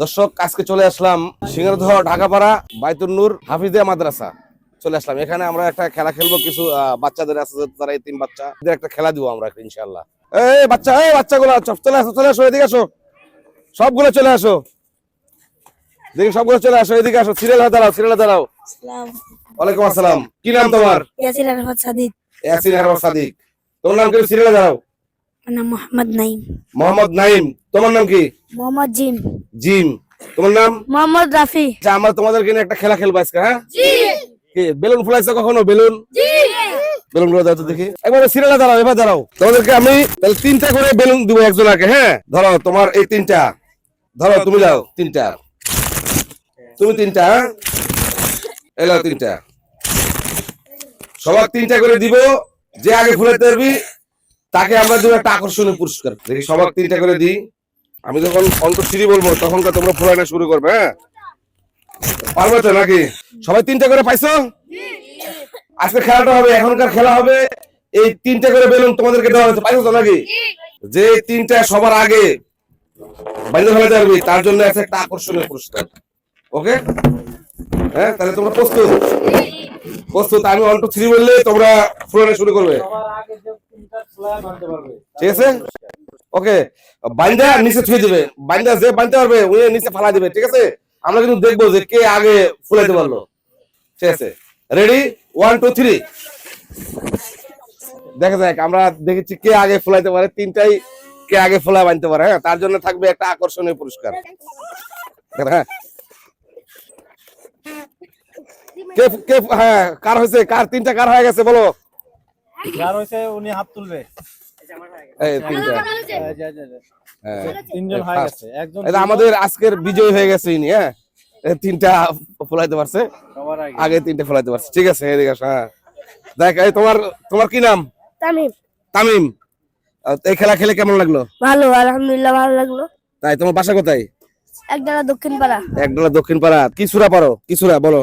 দর্শক আজকে চলে আসলাম সিংহদহ ঢাকাপাড়া বাইতুল নূর হাফিজিয়া মাদ্রাসা। চলে আসলাম। এখানে আমরা একটা খেলা খেলব কিছু বাচ্চাদের আছে তারা এই তিন বাচ্চা এদের একটা খেলা দিব আমরা ইনশাল্লাহ এই বাচ্চা এই বাচ্চাগুলো চলে আসো চলে আসো এদিকে আসো। সবগুলো চলে আসো। দেখি সবগুলো চলে আসো এদিকে আসো। সিরিয়াল দাঁড়াও সিরিয়াল দাঁড়াও। ওয়ালাইকুম আসসালাম। কি নাম তোমার? ইয়াসির আরাফাত সাদিক। ইয়াসিন আহমদ সাদিক। তোমার নাম কি? সিরিয়াল দাঁড়াও। আমার নাম মোহাম্মদ নাইম মোহাম্মদ নাইম তোমার নাম কি? মোহাম্মদ জিম। জিম তোমার নাম? মোহাম্মদ রাফি। আচ্ছা আমরা তোমাদেরকে নিয়ে একটা খেলা খেলব আজকে হ্যাঁ? বেলুন ফুলাইছো কখনো বেলুন? বেলুনগুলো দেখি। একবার সিরিয়ালে দাঁড়াও এবার দাঁড়াও। তোমাদেরকে আমি তাহলে তিনটা করে বেলুন দিব একজনকে হ্যাঁ? ধরো তোমার এই তিনটা। ধরো তুমি তিনটা। তুমি তিনটা হ্যাঁ? তিনটা। সবার তিনটা করে দিব যে আগে পারবি তাকে আমরা দেবো একটা আকর্ষণীয় পুরস্কার। দেখি সবার তিনটা করে দিই। আমি যখন অন্ত সিঁড়ি বলব তখন তোমরা ফুলানো শুরু করবে হ্যাঁ? পারবে তো নাকি? সবাই তিনটা করে পাইছো? আজকে খেলাটা হবে এখনকার খেলা হবে। এই তিনটা করে বেলুন তোমাদেরকে দেওয়া হয়েছে পাইছো তো নাকি? যে তিনটা সবার আগে বাইরে ফেলাতে পারবি তার জন্য আছে একটা আকর্ষণীয় পুরস্কার। ওকে? হ্যাঁ তাহলে তোমরা প্রস্তুত। প্রস্তুত আমি টু থ্রি বললে তোমরা ফুলানো শুরু করবে। ঠিক আছে? ওকে বাইন্দা নিচে ছুঁয়ে দিবে। বাইন্দা যে বানতে পারবে উনি নিচে ফালা দিবে ঠিক আছে? আমরা কিন্তু দেখব যে কে আগে ফুলাইতে পারল। ঠিক আছে? রেডি ওয়ান টু থ্রি দেখা যাক আমরা দেখেছি কে আগে ফুলাইতে পারে তিনটাই কে আগে ফুলা বানতে পারে হ্যাঁ? তার জন্য থাকবে একটা আকর্ষণীয় পুরস্কার। হ্যাঁ। কে কে হ্যাঁ কার হয়েছে? কার তিনটা কার হয়ে গেছে বলো? যার হয়েছে উনি হাত তুলবে। আমাদের আজকের বিজয় হয়ে গেছে ইনি হ্যাঁ? তিনটা ফুলাইতে পারছে। আগে। আগে তিনটা ফুলাইতে পারছে। ঠিক আছে এদিকে হ্যাঁ। দেখ এই তোমার তোমার কি নাম? তামিম। তামিম। এই খেলা খেলে কেমন লাগল? ভালো আলহামদুলিল্লাহ ভালো লাগল। তাই তোমার বাসা কোথায়? একদারা দক্ষিণ পাড়া একডলা দক্ষিণ পাড়া কি সুরা পারো কি সুরা বলো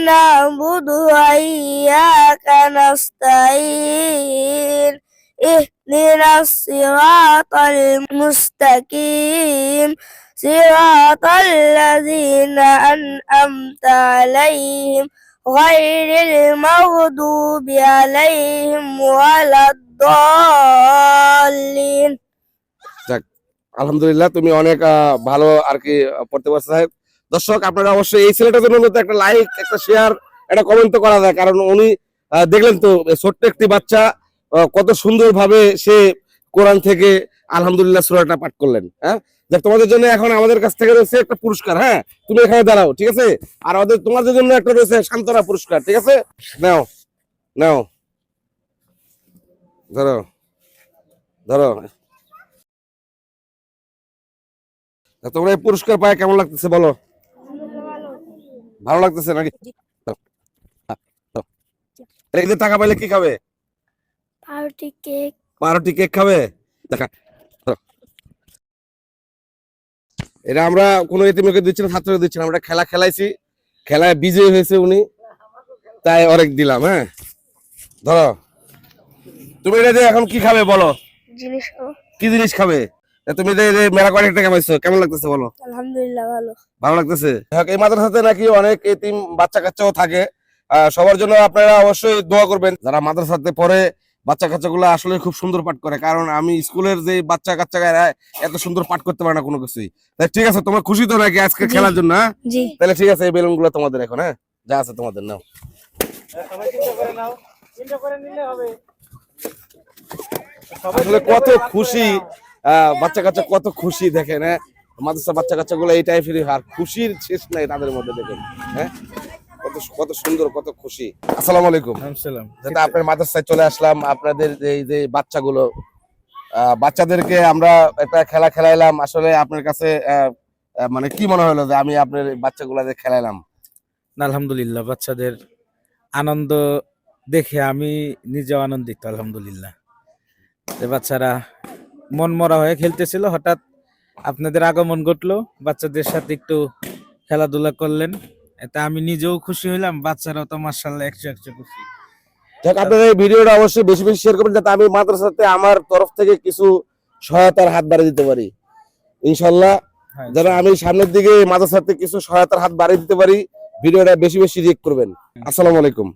نعبد وإياك نستعين اهدنا الصراط المستقيم صراط الذين أنعمت عليهم غير المغضوب عليهم ولا الضالين যাক আলহামদুলিল্লাহ তুমি অনেক আহ, ভালো আর কি আহ, পড়তে পারছো সাহেব দর্শক, আপনারা অবশ্যই এই ছেলেটার জন্য একটা লাইক একটা শেয়ার একটা কমেন্ট তো করা যায়, কারণ উনি দেখলেন তো ছোট্ট একটি বাচ্চা কত সুন্দর ভাবে সে কোরআন থেকে আলহামদুলিল্লাহ সুরাটা পাঠ করলেন হ্যাঁ? তোমাদের জন্য এখন আমাদের কাছ থেকে রয়েছে একটা পুরস্কার হ্যাঁ? তুমি এখানে দাঁড়াও, ঠিক আছে? আর আমাদের, তোমাদের জন্য একটা রয়েছে শান্তনা পুরস্কার, ঠিক আছে? নাও নাও। ধরো ধরো তোমরা এই পুরস্কার পায় কেমন লাগতেছে বলো? ভালো লাগতেছে নাকি? এই টাকা পাইলে কি খাবে? পাউরুটি কেক। পাউরুটি কেক খাবে? দেখা। এটা আমরা কোনো এতিমকে দিচ্ছি না ছাত্রকে দিচ্ছি না আমরা খেলা খেলাইছি। খেলায় বিজয়ী হয়েছে উনি। তাই অনেক দিলাম হ্যাঁ। ধরো। তুমি এটা দিয়ে এখন কি খাবে বলো? জিনিস কি জিনিস খাবে? তুমি যে মেলা কয়েক টাকা পাইছো কেমন লাগতেছে বলো? আলহামদুলিল্লাহ ভালো। ভালো লাগতেছে? এই মাদ্রাসাতে নাকি অনেক এতিম বাচ্চা কাচ্চাও থাকে সবার জন্য আপনারা অবশ্যই দোয়া করবেন। যারা মাদ্রাসাতে পড়ে বাচ্চা কাচ্চাগুলো আসলে খুব সুন্দর পাঠ করে। কারণ আমি স্কুলের যে বাচ্চা কাচ্চা এত সুন্দর পাঠ করতে পারে না কোনো কিছুই। তাই ঠিক আছে তোমরা খুশি তো নাকি আজকে খেলার জন্য হ্যাঁ? তাহলে ঠিক আছে এই বেলুনগুলো তোমাদের এখন হ্যাঁ? যা আছে তোমাদের নাও। সবাই চিন্তা করে নাও। চিন্তা করে নিলে হবে। সবাই আসলে কত খুশি। বাচ্চা কাচ্চা কত খুশি দেখেন হ্যাঁ? মাদ্রাসা বাচ্চা কাচ্চা গুলো এই টাইপের আর খুশির শেষ নাই তাদের মধ্যে দেখেন হ্যাঁ? কত কত সুন্দর কত খুশি। আসসালামু আলাইকুম। যেটা আপনার মাদ্রাসায় চলে আসলাম আপনাদের এই যে বাচ্চাগুলো বাচ্চাদেরকে আমরা একটা খেলা খেলাইলাম আসলে আপনার কাছে মানে কি মনে হলো যে আমি আপনার এই বাচ্চাগুলাদের খেলাইলাম? আলহামদুলিল্লাহ বাচ্চাদের আনন্দ দেখে আমি নিজেও আনন্দিত আলহামদুলিল্লাহ। বাচ্চারা মন মরা হয়ে খেলতেছিল। হঠাৎ আপনাদের আগমন ঘটলো। বাচ্চাদের সাথে একটু খেলাধুলা করলেন। এতে আমি নিজেও খুশি হইলাম। বাচ্চারাও তো মার্শাল্লাহ একশো একশো খুশি। যাক আপনারা এই ভিডিওটা অবশ্যই বেশি বেশি শেয়ার করবেন যাতে আমি মাদ্রাসাতে আমার তরফ থেকে কিছু সহায়তার হাত বাড়িয়ে দিতে পারি। ইনশাল্লাহ হ্যাঁ, যারা আমি সামনের দিকে মাদ্রাসাতে কিছু সহায়তার হাত বাড়িয়ে দিতে পারি ভিডিওটা বেশি বেশি রিয়েক্ট করবেন। আসসালামু আলাইকুম।